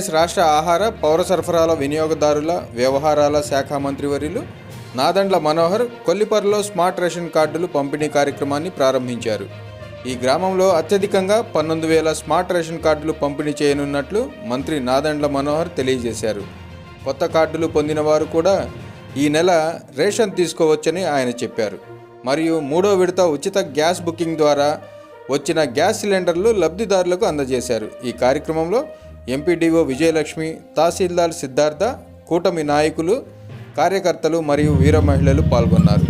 ఆంధ్రప్రదేశ్ రాష్ట్ర ఆహార పౌర సరఫరాల వినియోగదారుల వ్యవహారాల శాఖ మంత్రివర్యులు నాదండ్ల మనోహర్ కొల్లిపర్లో స్మార్ట్ రేషన్ కార్డులు పంపిణీ కార్యక్రమాన్ని ప్రారంభించారు. ఈ గ్రామంలో అత్యధికంగా పన్నెండు వేల స్మార్ట్ రేషన్ కార్డులు పంపిణీ చేయనున్నట్లు మంత్రి నాదండ్ల మనోహర్ తెలియజేశారు. కొత్త కార్డులు పొందిన వారు కూడా ఈ నెల రేషన్ తీసుకోవచ్చని ఆయన చెప్పారు. మరియు మూడో విడత ఉచిత గ్యాస్ బుకింగ్ ద్వారా వచ్చిన గ్యాస్ సిలిండర్లు లబ్ధిదారులకు అందజేశారు. ఈ కార్యక్రమంలో ఎంపీడీఓ విజయలక్ష్మి తహసీల్దార్ సిద్ధార్థ కూటమి నాయకులు కార్యకర్తలు మరియు వీర మహిళలు పాల్గొన్నారు.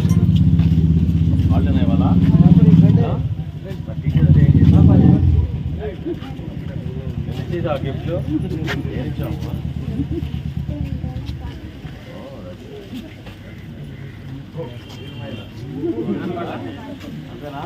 అంతేనా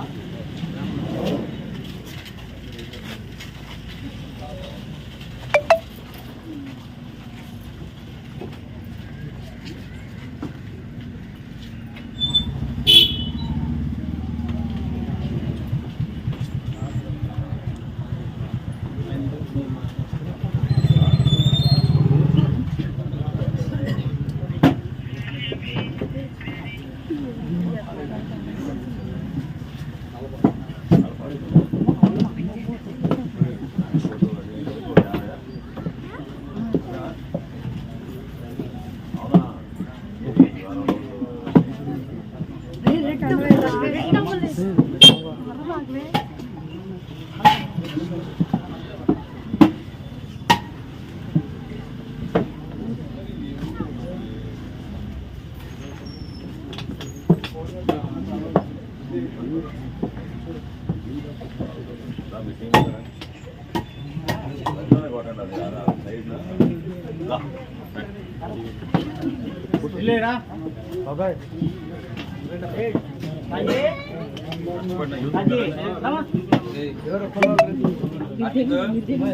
లేరా ఆ గిఫ్ట్ ఏమిచ్చామమ్మా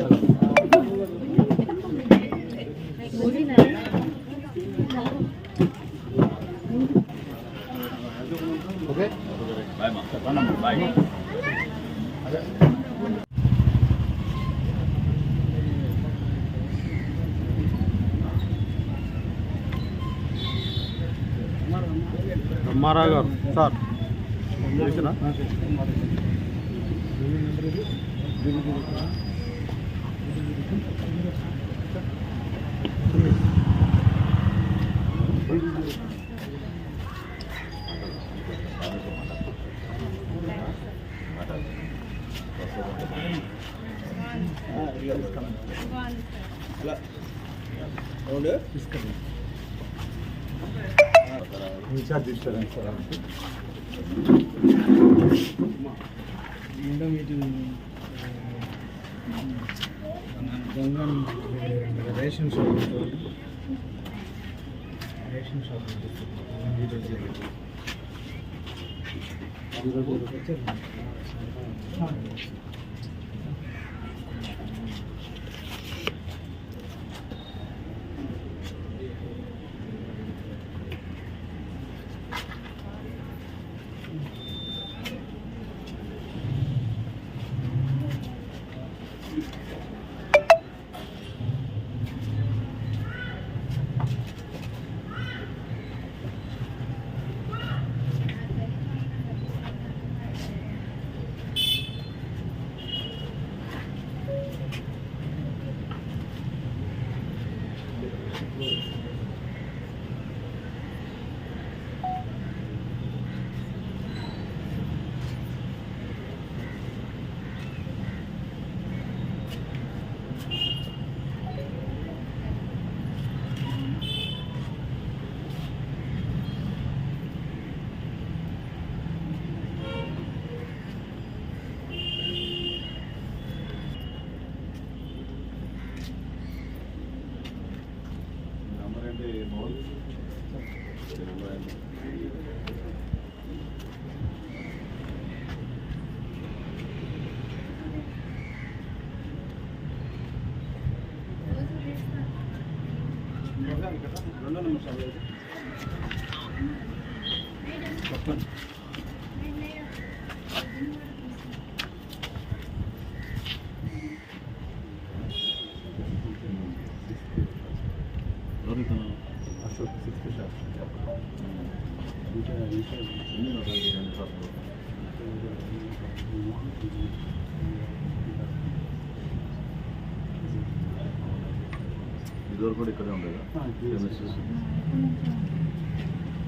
అంతేనా బాయ్ మా బాయ్ అమ్మారావు గారు సార్ తెలిసినా ఇన్ఛార్జ్ ఇస్తారండి సార్ మేడం ఇది గంగన్ రేషన్ షాప్ రేషన్ షాప్ ఈరోజు వచ్చారు షాప్ ఎన్ని ఉన్నాయి ఈ రెండు షాపులు? ఇదివరకు కూడా ఇక్కడే ఉండేదా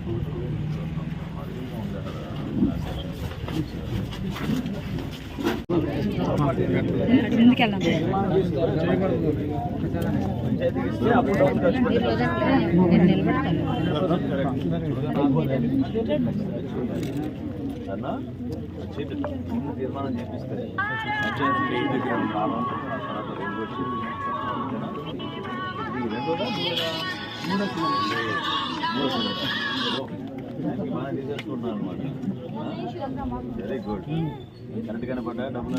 Premises. తీర్మానం చేపిస్తే పంచాయతీ దగ్గర కాలం తర్వాత రెండు వచ్చి ఓకేనా? అనమాట వెరీ గుడ్ కరెక్ట్ కనపడ్డా డబ్బులు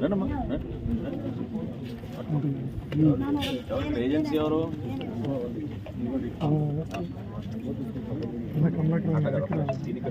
రండమ్మా ఏజెన్సీ ఎవరు దీనికి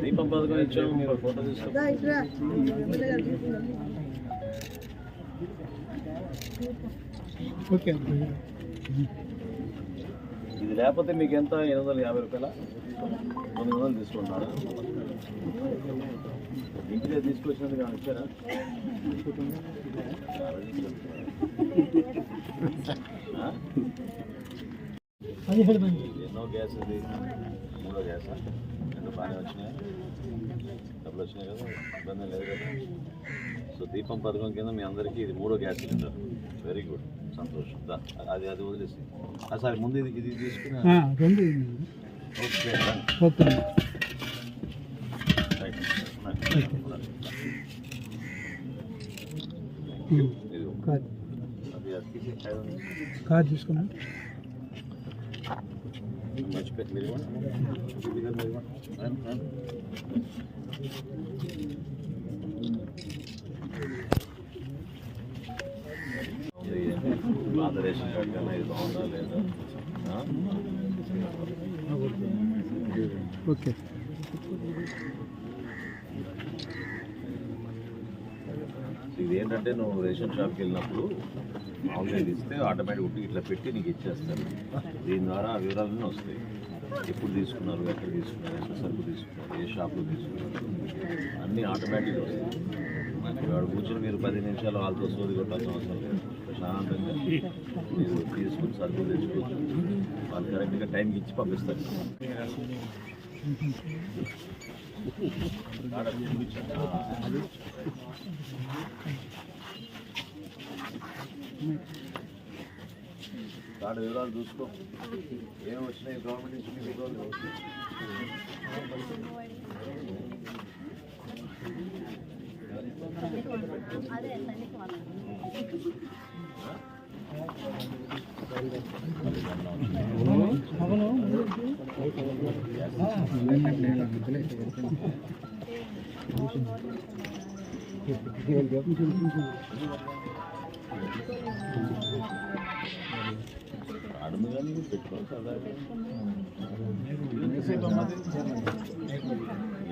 దీపం పథకం ఇచ్చాము మీరు ఫోటో ఓకే. ఇది లేకపోతే మీకు ఎంత? ఎనిమిది వందల యాభై రూపాయల? తొమ్మిది వందలు తీసుకుంటున్నారా? తీసుకొచ్చినందుకు ఇచ్చారా? ఎన్నో గ్యాస్ ఇది మూడో గ్యాసా? రెండు బాగానే వచ్చినాయి? డబ్బులు వచ్చినాయి కదా ఇబ్బంది లేదు కదా. సో దీపం పథకం కింద మీ అందరికీ ఇది మూడో గ్యాస్ సిలిండర్. వెరీ గుడ్ సంతోషం. దా, అది అది వదిలేసి. ఆ, సరే ముందు ఇది ఇది తీసుకుని రెండు ఓకే done. ఓకే రైట్ ఉన్నది. ఉన్నది. ఇది కాదు అది అది ఐదు వందలు. కాదు తీసుకున్నా మర్చిపోయి మీరు ఇవ్వండి. ఇది కదా మీరు ఇవ్వండి. రండి, రండి. ఇది పాత రేషన్ కార్డు కన్నా ఇది బాగుందా లేదా ఆ? ఓకే ఇది ఏంటంటే నువ్వు రేషన్ షాప్కి వెళ్ళినప్పుడు మామూలుగా ఇస్తే ఆటోమేటిక్ ఉట్టి ఇట్లా పెట్టి నీకు ఇచ్చేస్తాను దీని ద్వారా ఆ వివరాలన్నీ వస్తాయి. ఎప్పుడు తీసుకున్నారు ఎక్కడ తీసుకున్నారు ఎంత సరుకు తీసుకున్నారు ఏ షాప్లో తీసుకున్నారు అన్నీ ఆటోమేటిక్ వస్తాయి. వాడు కూర్చొని మీరు పది నిమిషాలు వాళ్ళతో సోది కొట్టాల్సిన అవసరం లేదు. ప్రశాంతంగా మీరు తీసుకుని సరుకులు తెచ్చుకోవచ్చు. వాళ్ళు కరెక్ట్గా టైంకి ఇచ్చి పంపిస్తారు. కార్డు వివరాలు చూసుకో ఏం వచ్చినాయి గవర్నమెంట్ నుంచి మీకు వివరాలు అడుగు కానీ పెట్టుకోవచ్చు అదా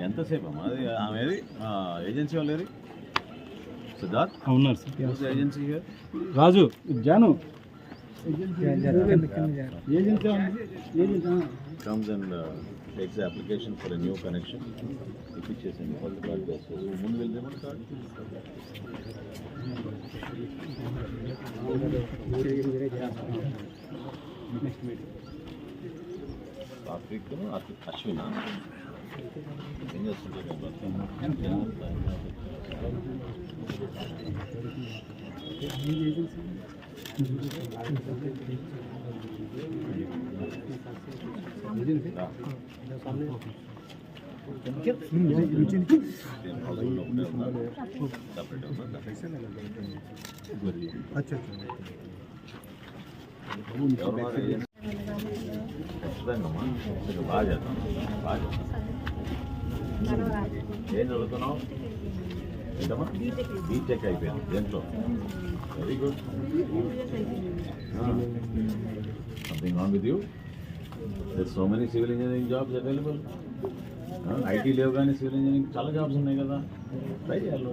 ఎంతసేపు అమ్మా అది? ఆమెది ఏజెన్సీ వాళ్ళేది సిద్ధార్థ్? ఉన్నారు sir. Agency Raju Janu comes and uh, takes the application for a new connection. ఇప్పించేసింది కొత్త కార్డు వేసేసి ముందు వెళ్తే కార్డు సాత్విక్ అశ్విన ఏం చేస్తుంటారు హౌస్ లో ఒకటే ఉందా సపరేట్ ఉందా ఎవరున్నారు ఏజెంట్స్? ఖచ్చితంగా అమ్మా కొంచెం బాగా చేద్దాం బాగా ఏం చదువుతున్నావు ఏంటమ్మా? బీటెక్ అయిపోయింది. దేంట్లో? Very good something wrong with you there so many civil engineering jobs available IT లేవు కానీ సివిల్ ఇంజనీరింగ్ చాలా జాబ్స్ ఉన్నాయి కదా. ట్రై చేయాలి.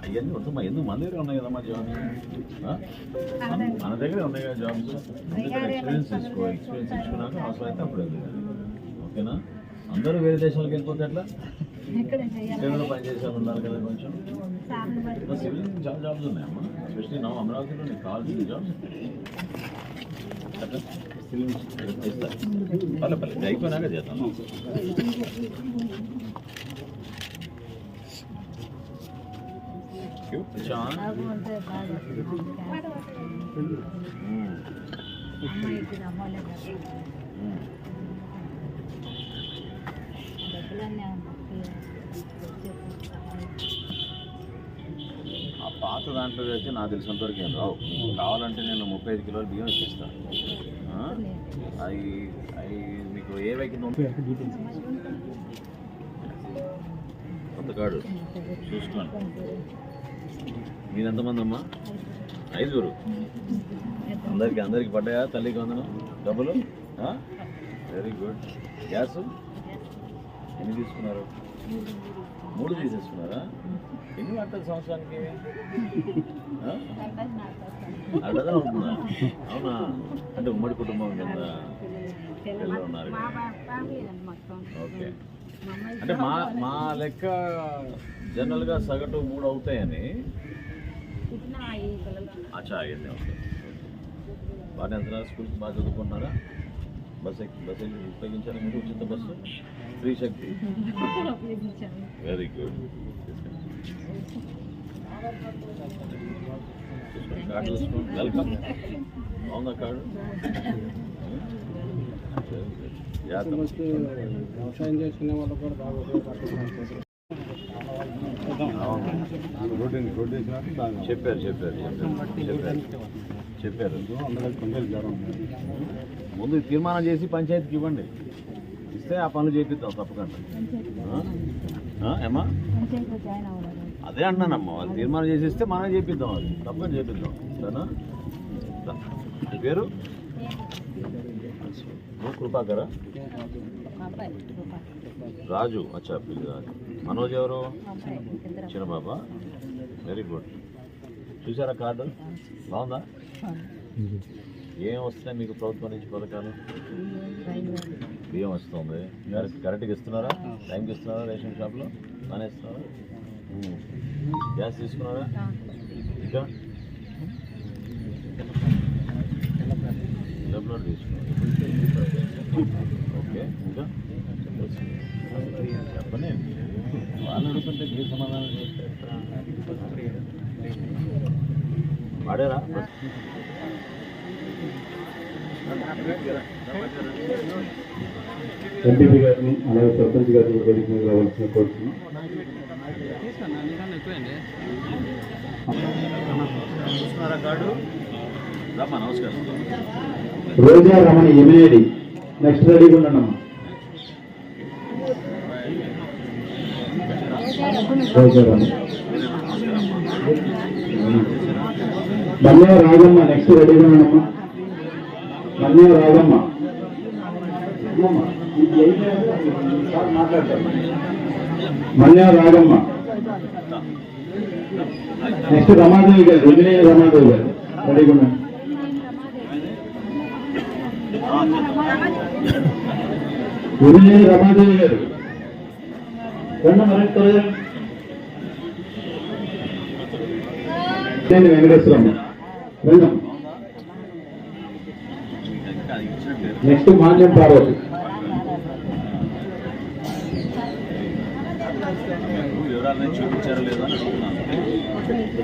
అవన్నీ వద్దమ్మా ఎందుకు మన దగ్గర ఉన్నాయి కదమ్మా జాబ్స్ మన దగ్గరే ఉన్నాయి కదా జాబ్స్ ఎక్స్పీరియన్స్ తీసుకో ఎక్స్పీరియన్స్ తీసుకున్నాక అవసరం అయితే అప్పుడు వెళ్ళాలి ఓకేనా అందరూ వేరే దేశాలకు వెళ్ళిపోతే ఎట్లా? ఉన్నారు కదా కొంచెం. సివిల్ చాలా జాబ్స్ ఉన్నాయమ్మా. ఎస్పెషల్లీ నా అమరావతిలో నీకు కావాల్సిన జాబ్స్. పర్లే పర్లే ఇది అయిపోయినాక చేద్దాం. చాన్ ఆ పాత దాంట్లో అయితే నాకు తెలిసినంత వరకు ఏం రావు. కావాలంటే నేను ముప్పై ఐదు కిలోలు బియ్యం ఇప్పిస్తాను అవి అవి మీకు ఏ వెహికల్ కొత్తగాడు చూసుకోండి. మీరెంతమంది అమ్మా ఐదుగురు. అందరికి అందరికి పడ్డాయా తల్లికి వందనం? డబ్బులు? Very good gas? ఎన్ని తీసుకున్నారు? మూడు తీసేసుకున్నారా? ఎన్ని పడుతుంది సంవత్సరానికి? ఉంటుందా అవునా? అంటే ఉమ్మడి కుటుంబం కింద పిల్లలు ఉన్నారు ఓకే. అంటే మా మా లెక్క జనరల్గా సగటు మూడు అవుతాయని? అచ్చా అయ్యింది. ఓకే. బాగానే వెళ్తున్నారు స్కూల్కి బాగా చదువుకుంటున్నారా బస్ ఎక్కి బస్ ఎక్కి ఉపయోగించారా మీరు ఉచిత bus? Free Shakti very good card తీసుకోండి వెల్కమ్ బాగుందా కార్డు వ్యవసాయం చేసుకునే వాళ్ళు కూడా బాగా ఉపయోగపడుతున్నారు రోడ్డు రోడ్డు వేసినాక బాగా చెప్పారు చెప్పారు చెప్పారు చెప్పారు చెప్పారు అందరికి కొంచెం జ్వరం ముందు తీర్మానం చేసి పంచాయతీకి ఇవ్వండి ఇస్తే ఆ పనులు చేపిద్దాం తప్పకుండా. ఏమ్మా? అదే అంటున్నానమ్మా వాళ్ళు తీర్మానం చేసి ఇస్తే మనమే చేపిద్దాం అది. తప్పని చేపిద్దాం. సరేనా. నీ పేరు? కృపాకరా? రాజు అచ్చా పిల్లి. రాజు మనోజ్ ఎవరు? చిన్న బాబా వెరీ గుడ్ చూసారా కార్డు? బాగుందా? ఏం వస్తున్నాయి మీకు ప్రభుత్వం నుంచి పథకాలు? బియ్యం వస్తుంది. కరెక్ట్గా ఇస్తున్నారా? టైంకి ఇస్తున్నారా రేషన్ షాప్లో బాగానే ఇస్తున్నారా? గ్యాస్ తీసుకున్నారా? ఇంకా? డబ్బులు తీసుకున్నారు? ఓకే ఇంకా? చెప్పండి. వాళ్ళు అడుగుతుంటే మీ సమాధానం వాడారా? ఎట్లా? ఎంపీపీ గారిని అలాగే సర్పంచ్ గారిని వేదిక మీద రావాల్సిన కోరుతున్నాం. రోజా రమణ ఎమ్మెల్యేడి నెక్స్ట్ రెడీగా ఉండమ్మా రోజా రమణ. మన్య రాగమ్మ నెక్స్ట్ రెడీగా ఉండమ్మా మన్య రాజమ్మ. అమ్మమ్మ, మన్య రాగమ్మ. నెక్స్ట్ రమాదేవి గారు ఇంజనీర్ రమాదేవి గారు. రెడీగా ఉండండి ఇంజనీర్ రమాదేవి గారు. రండి మరి త్వరగా. నేను వెంకటేశ్వరమ్మ. వెళ్దాం. నెక్స్ట్ మాన్యం పార్వతి వివరాలను చూపించారా లేదా అని అడుగుతున్నాను చూపించారా అవునా రోడ్ వేద్దాం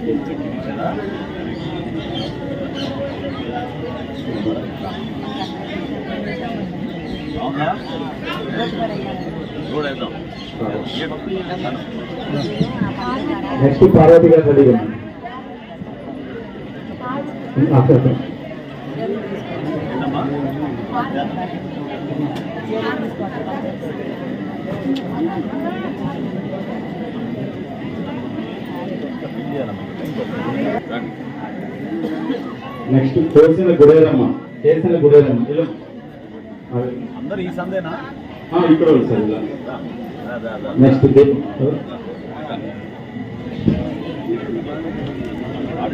నెక్స్ట్ పార్వతి గారు రెడీగా ఉన్నారు. అక్కడ అక్కడ. ఏంటమ్మా రండి. నెక్స్ట్ చేసిన గుడేరమ్మ చేసిన గుడేరమ్మ. ఇలా. అందరు ఈ సందేనా? ఇక్కడ సార్ ఇలా. నెక్స్ట్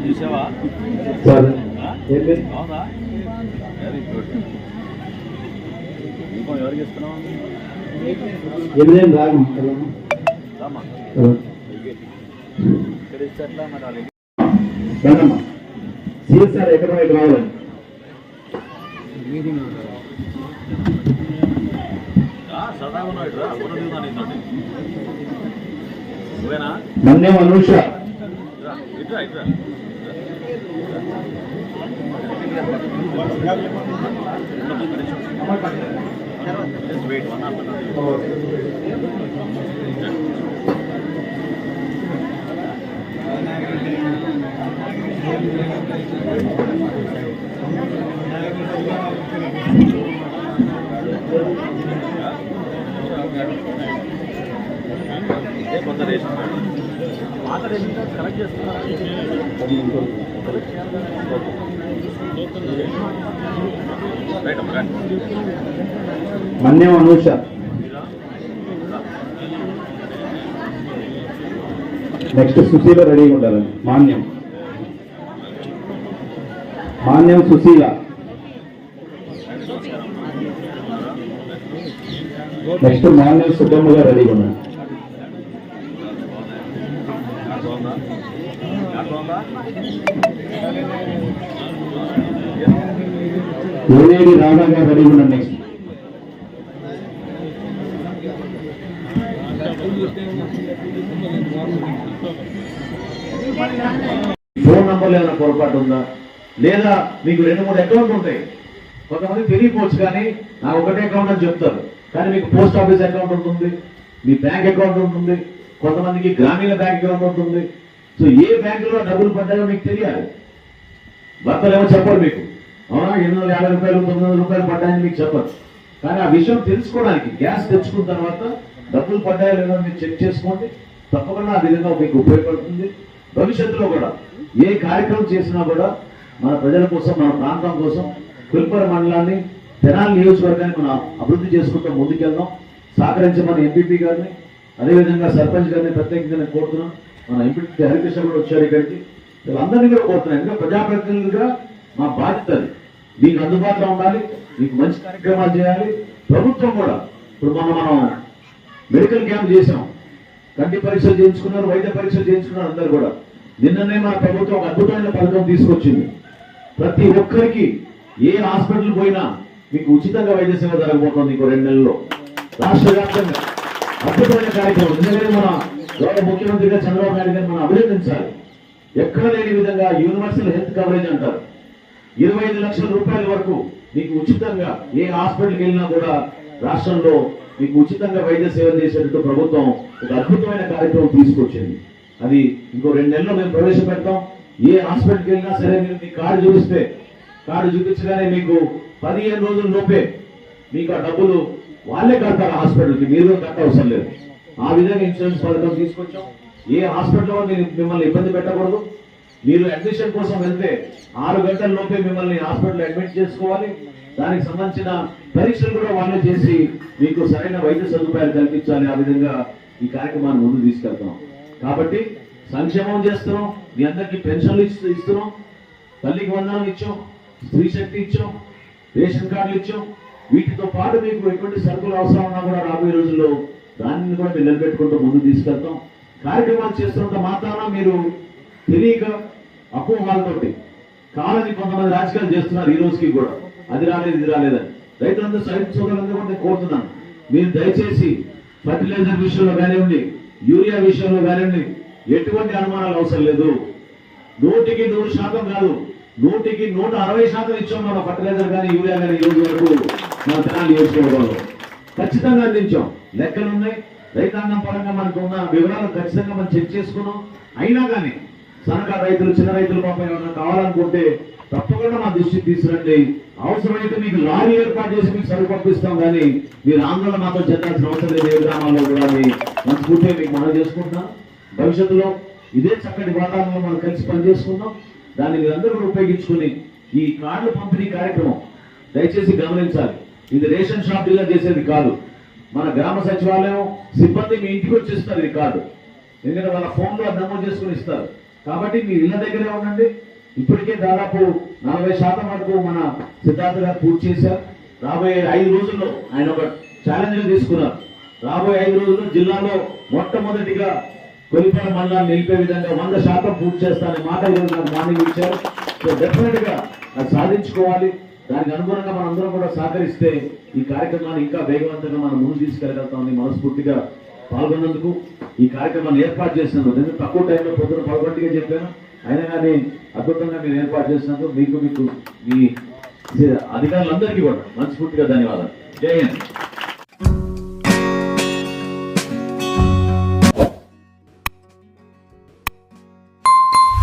చూసావా? సార్ ఏంటి అవునా? వెరీ గుడ్ ఎవరికి ఇస్తున్నావు ఎనిమిది రాగం రామా. సిఎస్ఆర్ వైపు రావాలి. మన్యం Anusha Just wait, one after another. ఇదే కొత్త రేషన్ కార్డు పాత ration card collect Manyam Anusha next Sushila రెడీగా ఉండాలండి. మాన్యం. మాన్యం సుశీల. నెక్స్ట్ మాన్యం సుబ్బమ్మ గారు రెడీగా ఉన్నారు. ఏనేడి బాగుందా రాధా గారు రెడీగా ఉన్నారు నెక్స్ట్ ఫోన్ నంబర్లో ఏమైనా పొరపాటు ఉందా? లేదా మీకు రెండు మూడు అకౌంట్లు ఉంటాయి. కొంతమంది తెలియకపోవచ్చు కానీ నా ఒకటే అకౌంట్ అని చెప్తారు. కానీ మీకు పోస్ట్ ఆఫీస్ అకౌంట్ ఉంటుంది మీ బ్యాంక్ అకౌంట్ ఉంటుంది కొంతమందికి గ్రామీణ బ్యాంక్ అకౌంట్ ఉంటుంది. సో ఏ బ్యాంకులో డబ్బులు పడ్డాయో మీకు తెలియాలి. భర్తలు ఏమో చెప్పరు మీకు. అవునా ఎనిమిది వందల యాభై రూపాయలు తొమ్మిది వందల రూపాయలు పడ్డాయని మీకు చెప్పరు. కానీ ఆ విషయం తెలుసుకోవడానికి గ్యాస్ తెచ్చుకున్న తర్వాత డబ్బులు పడ్డాయో లేదో మీరు చెక్ చేసుకోండి. తప్పకుండా ఆ విధంగా మీకు ఉపయోగపడుతుంది. భవిష్యత్తులో కూడా ఏ కార్యక్రమం చేసినా కూడా మన ప్రజల కోసం మన ప్రాంతం కోసం కుల్పర మండలాన్ని తెనాలి నియోజకవర్గాన్ని మనం అభివృద్ధి చేసుకుంటూ ముందుకెళ్దాం. సహకరించమని ఎంపీపీ గారిని అదేవిధంగా సర్పంచ్ గారిని ప్రత్యేకంగా నేను కోరుతున్నాను మన ఎంపీ హరికృష్ణ కూడా వచ్చారు ఇక్కడికి. వీళ్ళందరినీ కూడా కోరుతున్నాను ఇంకా ప్రజాప్రతినిధులుగా మా బాధ్యత అది. మీకు అందుబాటులో ఉండాలి మీకు మంచి కార్యక్రమాలు చేయాలి. ప్రభుత్వం కూడా ఇప్పుడు మొన్న మనం మెడికల్ క్యాంప్ చేసాం కంటి పరీక్షలు చేయించుకున్నారు వైద్య పరీక్షలు చేయించుకున్నారు అందరు కూడా. నిన్ననే మన ప్రభుత్వం ఒక అద్భుతమైన పథకం తీసుకొచ్చింది. ప్రతి ఒక్కరికి ఏ హాస్పిటల్ పోయినా మీకు ఉచితంగా వైద్య సేవ జరగబోతోంది ఇంకో రెండు నెలల్లో. రాష్ట్ర వ్యాప్తంగా అద్భుతమైన కార్యక్రమం. ఎందుకంటే మన గౌరవ ముఖ్యమంత్రిగా చంద్రబాబు నాయుడు గారిని మనం అభినందించాలి. ఎక్కడ లేని విధంగా యూనివర్సల్ హెల్త్ కవరేజ్ అంటారు. ఇరవై ఐదు లక్షల రూపాయల వరకు మీకు ఉచితంగా ఏ హాస్పిటల్కి వెళ్ళినా కూడా రాష్ట్రంలో మీకు ఉచితంగా వైద్య సేవలు చేసేటట్టు ప్రభుత్వం ఒక అద్భుతమైన కార్యక్రమం తీసుకొచ్చింది. అది ఇంకో రెండు నెలల్లో మేము ప్రవేశపెడతాం. ఏ హాస్పిటల్కి వెళ్ళినా సరే మీరు మీ కార్డు చూపిస్తే కార్డు చూపించగానే మీకు పదిహేను రోజుల లోపే మీకు ఆ డబ్బులు వాళ్ళే కడతారు హాస్పిటల్కి. మీరు కట్ట అవసరం లేదు. ఆ విధంగా ఇన్సూరెన్స్ పథకం తీసుకొచ్చాం. ఏ హాస్పిటల్లో మీరు మిమ్మల్ని ఇబ్బంది పెట్టకూడదు. మీరు అడ్మిషన్ కోసం వెళ్తే ఆరు గంటల లోపే మిమ్మల్ని హాస్పిటల్ అడ్మిట్ చేసుకోవాలి. దానికి సంబంధించిన పరీక్షలు కూడా వాళ్ళే చేసి మీకు సరైన వైద్య సదుపాయాలు కల్పించాలి. ఆ విధంగా ఈ కార్యక్రమాన్ని ముందు తీసుకెళ్తాం కాబట్టి సంక్షేమం చేస్తున్నాం మీ అందరికీ పెన్షన్లు ఇస్తూ ఇస్తున్నాం తల్లికి వందనం ఇచ్చాం స్త్రీ శక్తి ఇచ్చాం రేషన్ కార్డులు ఇచ్చాం. వీటితో పాటు మీకు ఎటువంటి సరుకులు అవసరం ఉన్నా కూడా రాబోయే రోజుల్లో దానిని కూడా మీరు నిలబెట్టుకుంటూ ముందుకు తీసుకెళ్తాం. కార్యక్రమాలు చేస్తున్నంత మాత్రాన మీరు తెలియక అపోహాలతోటి కాలని కొంతమంది రాజకీయాలు చేస్తున్నారు ఈ రోజుకి కూడా. అది రాలేదు ఇది రాలేదని. రైతులందరూ సైడ్ సోదరులందరూ కూడా నేను కోరుతున్నాను. మీరు దయచేసి ఫర్టిలైజర్ విషయంలో కానివ్వండి యూరియా విషయంలో కానివ్వండి ఎటువంటి అనుమానాలు అవసరం లేదు. నూటికి నూరు శాతం కాదు నూటికి నూట అరవై శాతం ఇచ్చాం మన ఫర్టిలైజర్ కానీ యూరియా కానీ ఈ రోజు వరకు మన తెలంగాణ నియోజకవర్గంలో. ఖచ్చితంగా అందించాం. లెక్కలు ఉన్నాయి. రైతాంగం పరంగా మనకు ఉన్న వివరాలు ఖచ్చితంగా మనం చెక్ చేసుకున్నాం. అయినా కానీ సన్నకారు రైతులు చిన్న రైతులు పాపం ఏమైనా కావాలనుకుంటే తప్పకుండా మా దృష్టికి తీసుకురండి. అవసరమైతే మీకు లారీ ఏర్పాటు చేసి మీకు సరుకు పంపిస్తాం కానీ మీరు ఆందోళన మాత్రం చెందాల్సిన అవసరం లేదు. ఏ గ్రామాల్లో కూడా అని మనస్ఫూర్తిగా మీకు మనం చేసుకుంటున్నాం. భవిష్యత్తులో ఇదే చక్కటి వాతావరణంలో మనం కలిసి పనిచేసుకుందాం. దాన్ని మీరందరూ కూడా ఉపయోగించుకుని ఈ కార్డులు పంపిణీ కార్యక్రమం దయచేసి గమనించాలి. ఇది రేషన్ షాప్ డీలర్ చేసేది కాదు. మన గ్రామ సచివాలయం సిబ్బంది మీ ఇంటికి వచ్చేస్తారు ఇది కార్డు. ఎందుకంటే వాళ్ళ ఫోన్లో నమోదు చేసుకుని ఇస్తారు. కాబట్టి మీ ఇళ్ళ దగ్గరే ఉండండి. ఇప్పటికే దాదాపు నలభై శాతం వరకు మన సిద్ధార్థ గారు పూర్తి చేశారు. రాబోయే ఐదు రోజుల్లో ఆయన ఒక ఛాలెంజ్ తీసుకున్నారు. రాబోయే ఐదు రోజుల్లో జిల్లాలో మొట్టమొదటిగా కొలిపాల మండలాన్ని నిలిపే విధంగా వంద శాతం పూర్తి చేస్తానని మాట ఈరోజు నాకు మార్నింగ్ ఇచ్చారు. సో డెఫినెట్గా అది సాధించుకోవాలి. దానికి అనుగుణంగా మనం అందరం కూడా సహకరిస్తే ఈ కార్యక్రమాన్ని ఇంకా వేగవంతంగా మనం ముందు తీసుకెళ్ళగలుగుతామని మనస్ఫూర్తిగా పాల్గొన్నందుకు ఈ కార్యక్రమాన్ని ఏర్పాటు చేసినందుకు నేను తక్కువ టైంలో పొద్దున పదకొండుగా చెప్పాను. అయినా కానీ అద్భుతంగా మీరు ఏర్పాటు చేసినందుకు మీకు మీకు మీ అధికారులందరికీ కూడా మనస్ఫూర్తిగా ధన్యవాదాలు. జై హింద్.